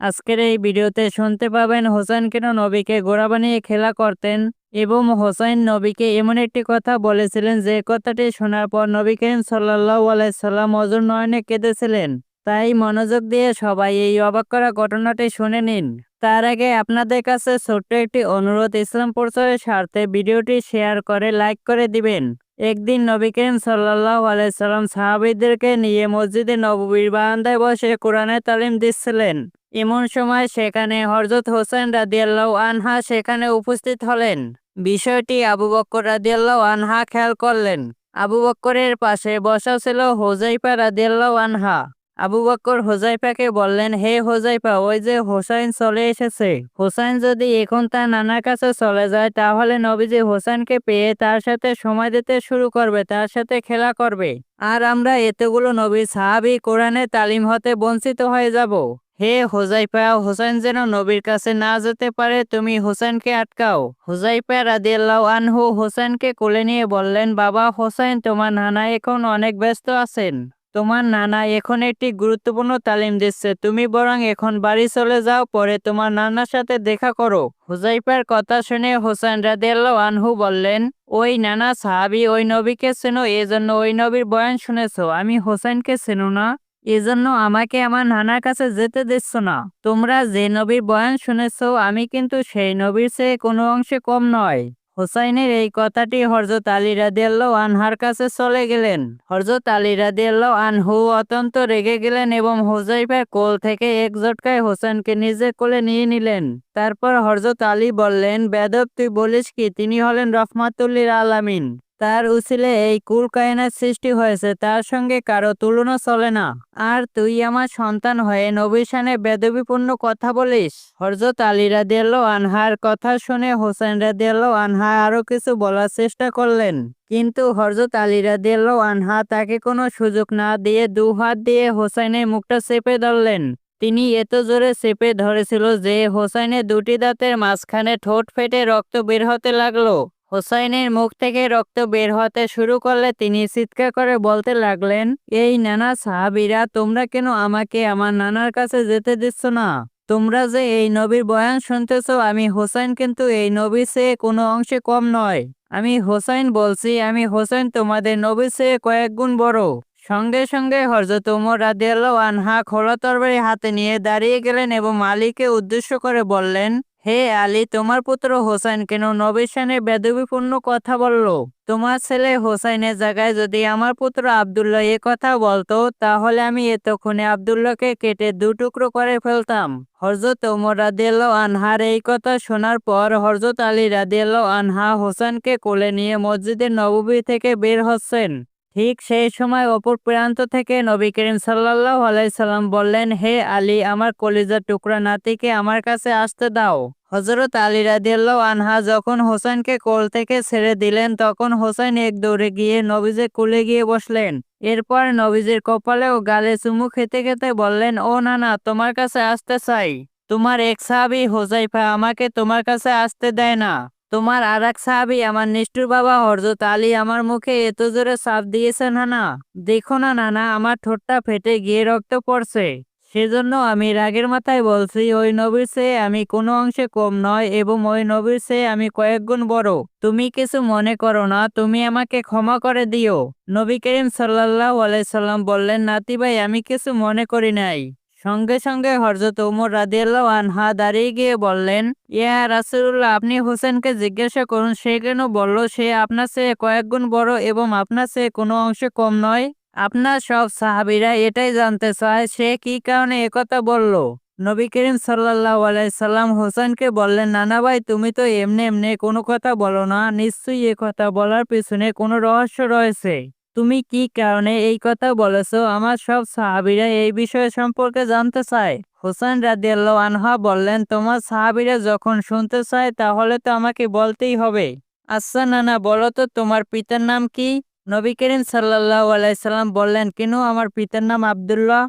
আজকের এই ভিডিওতে শুনতে পাবেন হোসেন কেন নবীকে গোড়া বানিয়ে খেলা করতেন এবং হোসেন নবীকে এমন একটি কথা বলেছিলেন যে কথাটি শোনার পর নবী করিম সাল্লাহ আলাইসাল্লাম অজর নয়নে কেঁদেছিলেন। তাই মনোযোগ দিয়ে সবাই এই অবাক করা ঘটনাটি শুনে নিন। তার আগে আপনাদের কাছে ছোট্ট একটি অনুরোধ, ইসলাম প্রচারের স্বার্থে ভিডিওটি শেয়ার করে লাইক করে দিবেন। একদিন নবী করিম সাল্লাহ আলাইসাল্লাম সাহাবিদেরকে নিয়ে মসজিদে নববীর বারান্দায় বসে কোরআনের তালিম দিচ্ছিলেন। এমন সময় সেখানে হরজত হোসেন রাদিয়াল্লাহ আনহা সেখানে উপস্থিত হলেন। বিষয়টি আবু বক্কর রাদিয়াল্লাহ আনহা খেয়াল করলেন। আবু বক্করের পাশে বসা ছিল হোজাইফা রাদিয়াল্লাহ আনহা। আবু বক্কর হোজাইফাকে বললেন, হে হোজাইফা ওই যে হোসাইন চলে এসেছে। হোসাইন যদি এখন তার নানার কাছে চলে যায়, তাহলে নবীজি হোসেনকে পেয়ে তার সাথে সময় দিতে শুরু করবে, তার সাথে খেলা করবে। আর আমরা এতগুলো নবীর সাহাবি কোরআনে তালিম হতে বঞ্চিত হয়ে যাব। হে হোজাইফা হোসেন যেন নবীর কাছে না যেতে পারে, তুমি হোসেনকে আটকাও। হোজাইফা রাদিয়াল্লাহু আনহু হোসেনকে কোলে নিয়ে বললেন, বাবা হোসেন, তোমার নানা এখন অনেক ব্যস্ত আছেন। তোমার নানা এখন একটি গুরুত্বপূর্ণ তালিম দিচ্ছে। তুমি বরং এখন বাড়ি চলে যাও, পরে তোমার নানার সাথে দেখা করো। হুজাইফার কথা শুনে হোসেন রাদিয়াল্লাহু আনহু বললেন, ওই নানা সাহাবি ওই নবীকে চেনো, এজন্য ওই নবীর বয়ান শুনেছ। আমি হোসেনকে চেনো না। এজন্য আমাকে আমার নানার কাছে যেতে দিচ্ছ না। তোমরা যে নবীর বয়ান শুনেছ, আমি কিন্তু সেই নবীর চেয়ে কোনো অংশে কম নয়। হোসাইনের এই কথাটি হরজত আলী রাদিয়াল্লাহ আনহার কাছে চলে গেলেন। হরজত আলী রাদিয়াল্লাহ আনহু অত্যন্ত রেগে গেলেন এবং হুজাইফার কোল থেকে এক জটকায় হোসেনকে নিজে কোলে নিয়ে নিলেন। তারপর হরজত আলী বললেন, বেদব, তুই বলিস কি? তিনি হলেন রহমাতুল্লির আলামিন। তার উচিলে এই কুল কায়নার সৃষ্টি হয়েছে, তার সঙ্গে কারও তুলনা চলে না। আর তুই আমার সন্তান হয়ে নবীশানে বেদবিপূর্ণ কথা বলিস? হরজত আলী রাদিয়াল আনহার কথা শুনে হোসেন রাদিয়াল আনহা আরও কিছু বলার চেষ্টা করলেন। কিন্তু হরজত আলী রাদিয়াল আনহা তাকে কোনো সুযোগ না দিয়ে দু হাত দিয়ে হোসেনের মুখটা চেপে ধরলেন। তিনি এত জোরে চেপে ধরেছিল যে হোসাইনের দুটি দাঁতের মাঝখানে ঠোঁট ফেটে রক্ত বের হতে লাগল। হোসাইনের মুখ থেকে রক্ত বের হতে শুরু করলে তিনি চিৎকার করে বলতে লাগলেন, এই নানা সাহাবিরা, তোমরা কেন আমাকে আমার নানার কাছে যেতে দিচ্ছ না? তোমরা যে এই নবীর বয়ান শুনতেছ, আমি হোসাইন কিন্তু এই নবীর চেয়ে কোনো অংশে কম নয়। আমি হোসাইন বলছি, আমি হোসাইন তোমাদের নবীর চেয়ে কয়েক গুণ বড়। সঙ্গে সঙ্গে হরজত উমর রাদিয়াল্লাহ আনহা খোলা তরবারি হাতে নিয়ে দাঁড়িয়ে গেলেন এবং আলীকে উদ্দেশ্য করে বললেন হে আলী, তোমার পুত্র হোসাইন কেন নবীর সানে বেদবিপূর্ণ কথা বলল? তোমার ছেলে হোসাইনের জায়গায় যদি আমার পুত্র আবদুল্লাহ এ কথা বলতো, তাহলে আমি এতক্ষণে আবদুল্লাহকে কেটে দু টুকরো করে ফেলতাম। হরজত ওমর রাদিয়াল্লাহ আনহার এই কথা শোনার পর হরজত আলী রাদিয়াল্লাহ আনহা হোসেনকে কোলে নিয়ে মসজিদের নববী থেকে বের হচ্ছেন। ঠিক সেই সময় অপর প্রান্ত থেকে নবী করিম সাল্লাহ আলাইসাল্লাম বললেন, হে আলী, আমার কলিজার টুকরা নাতিকে আমার কাছে আসতে দাও। হজরত আলী রাদিয়াল্লাহ আনহা যখন হোসেনকে কোল থেকে ছেড়ে দিলেন, তখন হোসেন এক দৌড়ে গিয়ে নবীজের কোলে গিয়ে বসলেন। এরপর নবীজের কপালে ও গালে চুমু খেতে খেতে বললেন, ও নানা, তোমার কাছে আসতে চাই। তোমার এক সাহাবি হোজাইফা আমাকে তোমার কাছে আসতে দেয় না। তোমার আর এক সাহাবি, আমার নিষ্ঠুর বাবা হরজত আলী আমার মুখে এত জোরে চাপ দিয়েছে নানা দেখো না নানা, আমার ঠোঁটটা ফেটে গিয়ে রক্ত পড়ছে। সেজন্য আমি রাগের মাথায় বলছি, ওই নবীর চেয়ে আমি কোনো অংশে কম নয় এবং ওই নবীর চেয়ে আমি কয়েক গুণ বড়। তুমি কিছু মনে করো না, তুমি আমাকে ক্ষমা করে দিও। নবী করিম সাল্লাহ আলাইসাল্লাম বললেন, নাতি ভাই, আমি কিছু মনে করি নাই। সঙ্গে সঙ্গে হরজত উমর রাদিয়াল্লাহ আনহা দাঁড়িয়ে গিয়ে বললেন, ইয়া রাসুল্লাহ আপনি হোসেনকে জিজ্ঞাসা করুন, সে কেন বলল, সে আপনার চেয়ে কয়েক গুণ বড় এবং আপনার চেয়ে কোনো অংশে কম নয়। আপনার সব সাহাবিরা এটাই জানতে চায়, সে কি কারণে একথা বলল? নবী করিম সাল্লাহ আলাইসাল্লাম হোসেনকে বললেন, নানা ভাই, তুমি তো এমনি এমনি কোনো কথা বলো না, নিশ্চয়ই এ কথা বলার পিছনে কোনো রহস্য রয়েছে। তুমি কি কারণে এই কথা বলেছ? আমার সব সাহাবিরা এই বিষয় সম্পর্কে জানতে চায়। হোসেন রাদিয়াল্লাহ আনহা বললেন, তোমার সাহাবিরা যখন শুনতে চায়, তাহলে তো আমাকে বলতেই হবে। আচ্ছা নানা, বলো তো, তোমার পিতার নাম কি? নবী করিম সাল্লাহ আলাইসাল্লাম বললেন, কেন আমার পিতার নাম আবদুল্লাহ?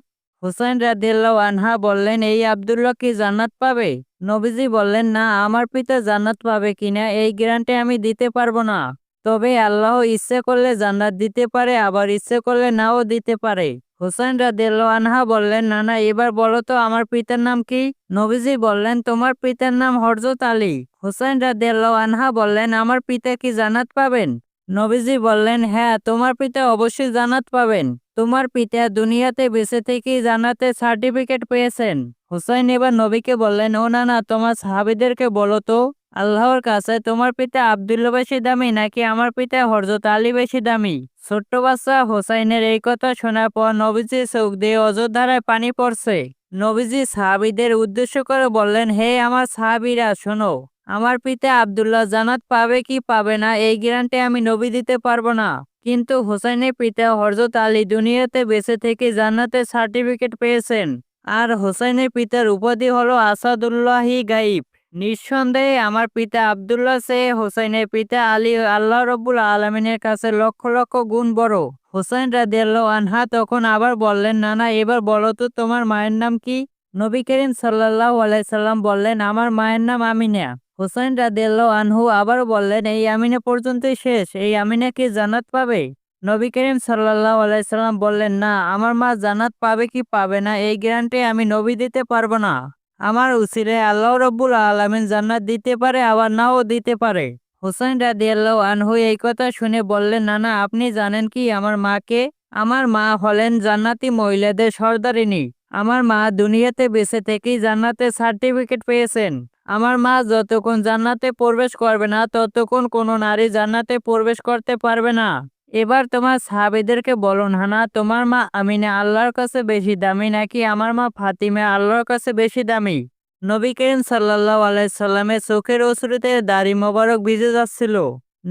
হুসাইন রাদিয়াল্লাহ আনহা বললেন, এই আবদুল্লাহ কি জান্নাত পাবে? নবীজি বললেন, না, আমার পিতা জান্নাত পাবে কিনা, এই গ্যারান্টি আমি দিতে পারব না। তবে আল্লাহ ইচ্ছে করলে জান্নাত দিতে পারে, আবার ইচ্ছে করলে নাও দিতে পারে। হোসেন রাদিয়াল্লাহু আনহা বললেন, নানা, এবার বলো তো, আমার পিতার নাম কি? নবীজি বললেন, তোমার পিতার নাম হরজত আলী। হোসেন রাদিয়াল্লাহু আনহা বললেন, আমার পিতা কি জানাত পাবেন? নবীজি বললেন হ্যাঁ তোমার পিতা অবশ্যই জানাত পাবেন। তোমার পিতা দুনিয়াতে বেঁচে থেকেই জানাতে সার্টিফিকেট পেয়েছেন। হুসাইন এবার নবীকে বললেন, ও না না তোমার সাহাবিদেরকে বলো তো। আল্লাহর কাছে, তোমার পিতা আবদুল্লা বেশি দামি নাকি আমার পিতা হরজত আলী বেশি দামি? ছোট্ট বাচ্চা হোসাইনের এই কথা শোনার পর নবীজি চোখ দিয়ে অযোধ্যারায় পানি পড়ছে। নবীজি সাহাবিদের উদ্দেশ্য করে বললেন, হে আমার সাহাবিরা, শোনো, আমার পিতা আবদুল্লাহ জানাত পাবে কি পাবে না, এই গ্যারান্টি আমি নবী দিতে পারব না। কিন্তু হোসেনের পিতা হরজত আলী দুনিয়াতে বেঁচে থেকে জান্নাতের সার্টিফিকেট পেয়েছেন। আর হোসাইনের পিতার উপাধি হলো আসাদুল্লাহি গাইব। নিঃসন্দেহে আমার পিতা আবদুল্লাহ, সে হোসাইনের পিতা আলী, আল্লাহ রব্বুল আলমিনের কাছে লক্ষ লক্ষ গুণ বড়। হোসেন রাদিয়াল্লাহ আনহা তখন আবার বললেন, নানা, এবার বলো তো, তোমার মায়ের নাম কি? নবী করিম সাল্লাহ আলাইসাল্লাম বললেন, আমার মায়ের নাম আমিনা। হোসেন রাদিয়াল্লাহ আনহু আবার বললেন, এই আমিনা পর্যন্তই শেষ, এই আমিনা কি জান্নাত পাবে? নবী করিম সাল্লাহ আলাইসাল্লাম বললেন, না, আমার মা জান্নাত পাবে কি পাবে না, এই গ্যারান্টি আমি নবী দিতে পারব না। আমার উসিলে আল্লাহ রব্বুল আলমিন জান্নাত দিতে পারে, আবার নাও দিতে পারে। হুসাইন হোসেন রাদিয়াল্লাহু আনহু এই কথা শুনে বললেন, নানা, আপনি জানেন কি, আমার মাকে, আমার মা হলেন জান্নাতি মহিলাদের সর্দারিনী। আমার মা দুনিয়াতে বেঁচে থেকেই জান্নাতের সার্টিফিকেট পেয়েছেন। আমার মা যতক্ষণ জান্নাতে প্রবেশ করবে না, ততক্ষণ কোনো নারী জান্নাতে প্রবেশ করতে পারবে না। এবার তোমার সাহাবিদেরকে বলো না তোমার মা আমিনা আল্লাহর কাছে বেশি দামি নাকি আমার মা ফাতিমা আল্লাহর কাছে বেশি দামি? নবী করিম সাল্লাহ আলাইসাল্লামের চোখের অসুরিতে দাড়ি মোবারক ভিজে যাচ্ছিল।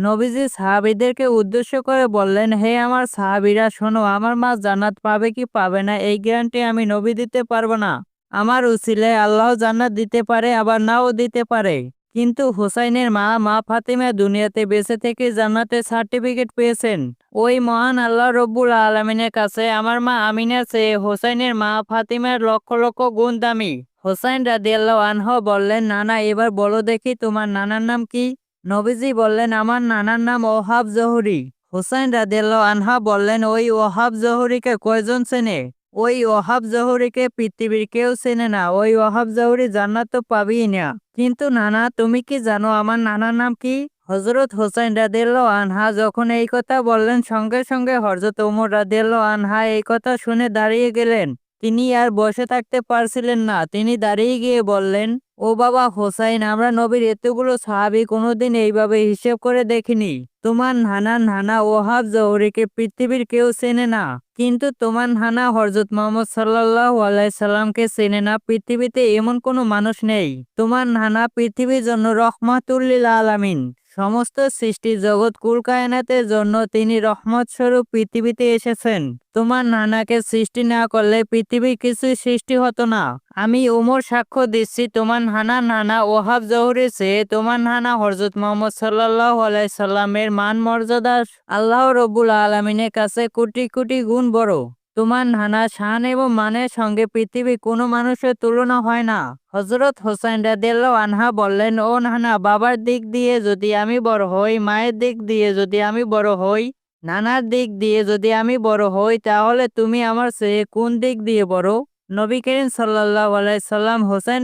নবীজি সাহাবিদেরকে উদ্দেশ্য করে বললেন, হে আমার সাহাবিরা, শোনো, আমার মা জান্নাত পাবে কি পাবে না, এই গ্যারান্টি আমি নবী দিতে পারব না। আমার উসিলে আল্লাহ জান্নাত দিতে পারে, আবার নাও দিতে পারে। কিন্তু হুসাইনের মা মা ফাতিমা দুনিয়াতে বেঁচে থেকে জান্নাতের সার্টিফিকেট পেয়েছেন। ওই মহান আল্লাহ রব্বুল আলমিনের কাছে আমার মা আমিনা চেয়ে হোসাইনের মা ফাতিমার লক্ষ লক্ষ গুণ দামি। হোসাইন রাদিয়াল্লাহু আনহু বললেন, নানা, এবার বলো দেখি তোমার নানার নাম কি? নবীজি বললেন, আমার নানার নাম ওহাব জহুরি। হোসাইন রাদিয়াল্লাহু আনহা বললেন, ওই ওহাব জহুরিকে কয়জন চেনে? ওই অহাব জহুরিকে পৃথিবীর কেউ চেনে না, ওই অহাব জহুরি জান্নাত তো পাবিই না। কিন্তু নানা, তুমি কি জানো আমার নানার নাম কি? হজরত হোসেন রাদেল্লো আনহা যখন এই কথা বললেন, সঙ্গে সঙ্গে হজরত ওমর রাদেল্লো আনহা এই কথা শুনে দাঁড়িয়ে গেলেন। তিনি আর বসে থাকতে পারছিলেন না। তিনি দাঁড়িয়ে গিয়ে বললেন ও বাবা হোসাইন, আমরা নবীর এতগুলো সাহাবি কোনোদিন এইভাবে হিসেব করে দেখিনি। তোমার নানা নানা ওহাব জহরিকে পৃথিবীর কেউ চেনে না, কিন্তু তোমার নানা হরজত মোহাম্মদ সাল্লাহ আলাইসাল্লামকে চেনে না, পৃথিবীতে এমন কোনো মানুষ নেই। তোমার নানা পৃথিবীর জন্য রহমাতুল্লিল আলামিন। সমস্ত সৃষ্টি জগৎ কুলকায়নাতের জন্য তিনি রহমত স্বরূপ পৃথিবীতে এসেছেন। তোমার নানাকে সৃষ্টি না করলে পৃথিবী কিছুই সৃষ্টি হতো না। আমি উমর সাক্ষ্য দিচ্ছি, তোমার নানা নানা ওহাব জহুরে চেয়ে তোমার নানা হরজত মোহাম্মদ সাল্লাহ আলাইসাল্লামের মান মর্যাদা আল্লাহ রবুল আলমিনের কাছে কোটি কোটি গুণ বড়। তোমার নানা শান এবং মানের সঙ্গে পৃথিবী কোনো মানুষের তুলনা হয় না। হজরত হোসেন রাদিয়াল্লাহু আনহা বললেন, ও নানা, বাবার দিক দিয়ে যদি আমি বড় হই, মায়ের দিক দিয়ে যদি আমি বড় হই, নানার দিক দিয়ে যদি আমি বড় হই, তাহলে তুমি আমার চেয়ে কোন দিক দিয়ে বড়? নবী করিম সাল্লাহ আলাইসাল্লাম হোসেন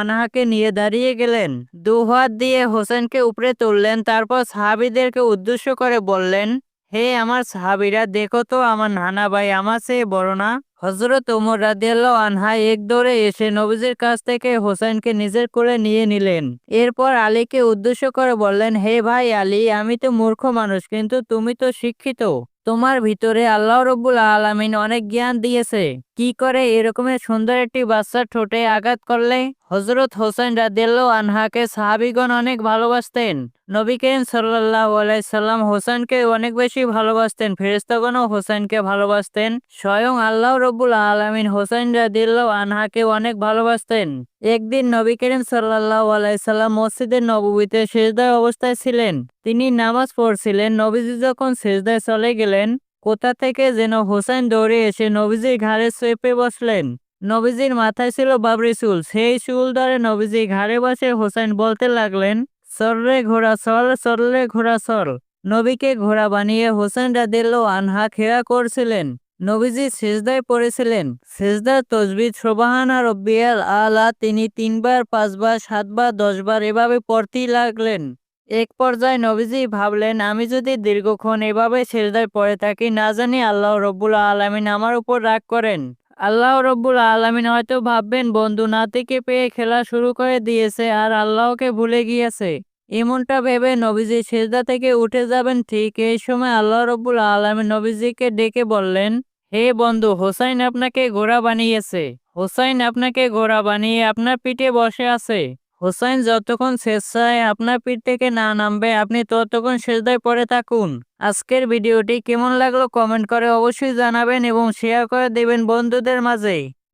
আনহাকে নিয়ে দাঁড়িয়ে গেলেন। দুহাত দিয়ে হোসেনকে উপরে তুললেন, তারপর সাহাবিদেরকে উদ্দেশ্য করে বললেন হে আমার সাহাবিরা, দেখো তো আমার নানা ভাই আমার চেয়ে বড় না। হজরত ওমর রাদিয়াল্লাহু আনহা এক দৌড়ে এসে নবীজির কাছ থেকে হোসেনকে নিজের করে নিয়ে নিলেন। এরপর আলীকে উদ্দেশ্য করে বললেন, হে ভাই আলী, আমি তো মূর্খ মানুষ, কিন্তু তুমি তো শিক্ষিত। তোমার ভিতরে আল্লাহ রব্বুল আলামিন অনেক জ্ঞান দিয়েছে। কি করে এরকমের সুন্দর একটি বাচ্চার ঠোঁটে আঘাত করলে? হজরত হোসেন রাদিয়াল্লাহু আনহাকে সাহাবিগণ অনেক ভালোবাসতেন। নবী করিম সাল্লাম হোসেনকে অনেক বেশি ভালোবাসতেন, ফেরেশতাগণও হোসেনকে ভালোবাসতেন। স্বয়ং আল্লাহ রব্বুল আলামিন হোসেন রাদিয়াল্লাহু আনহাকে অনেক ভালোবাসতেন। একদিন নবী করিম সাল্লাম মসজিদের নববীতে সেজদায় অবস্থায় ছিলেন। তিনি নামাজ পড়ছিলেন। নবীজি যখন সেজদায় চলে গেলেন, কোথা থেকে যেন হোসেন দৌড়ে এসে নবীজির ঘাড়ে চেপে বসলেন। নবীজির মাথায় ছিল বাবরি চুল। সেই চুল ধরে নবীজি ঘাড়ে বসে হোসেন বলতে লাগলেন সররে ঘোড়া সর সরলে ঘোড়া সর নবীকে ঘোড়া বানিয়ে হোসেন রাদিল্লাহু আনহা খেলা করছিলেন। নবীজি সেজদায় পড়েছিলেন। সেজদার তসবিদ সোবাহানা রব্বিয়াল আলা তিনি তিনবার, পাঁচবার, সাতবার, দশবার এভাবে পড়তেই লাগলেন। এক পর্যায়ে নবীজি ভাবলেন, আমি যদি দীর্ঘক্ষণ এভাবে সেজদায় পড়ে থাকি, না জানি আল্লাহ রব্বুল আলমিন আমার উপর রাগ করেন। আল্লাহ রব্বুল আলমিন হয়তো ভাববেন, বন্ধু নাতিকে পেয়ে খেলা শুরু করে দিয়েছে আর আল্লাহকে ভুলে গিয়েছে। এমনটা ভেবে নবীজি সেজদা থেকে উঠে যাবেন। ঠিক এই সময় আল্লাহ রব্বুল আলমিন নবীজিকে ডেকে বললেন হে বন্ধু, হোসাইন আপনাকে ঘোড়া বানিয়েছে। হোসাইন আপনাকে ঘোড়া বানিয়ে আপনার পিঠে বসে আছে। হোসাইন যতক্ষণ স্বেচ্ছায় আপনার পিঠ থেকে না নামবে, আপনি ততক্ষণ শেষদায় পড়ে থাকুন। আজকের ভিডিওটি কেমন লাগল কমেন্ট করে অবশ্যই জানাবেন এবং শেয়ার করে দেবেন বন্ধুদের মাঝে।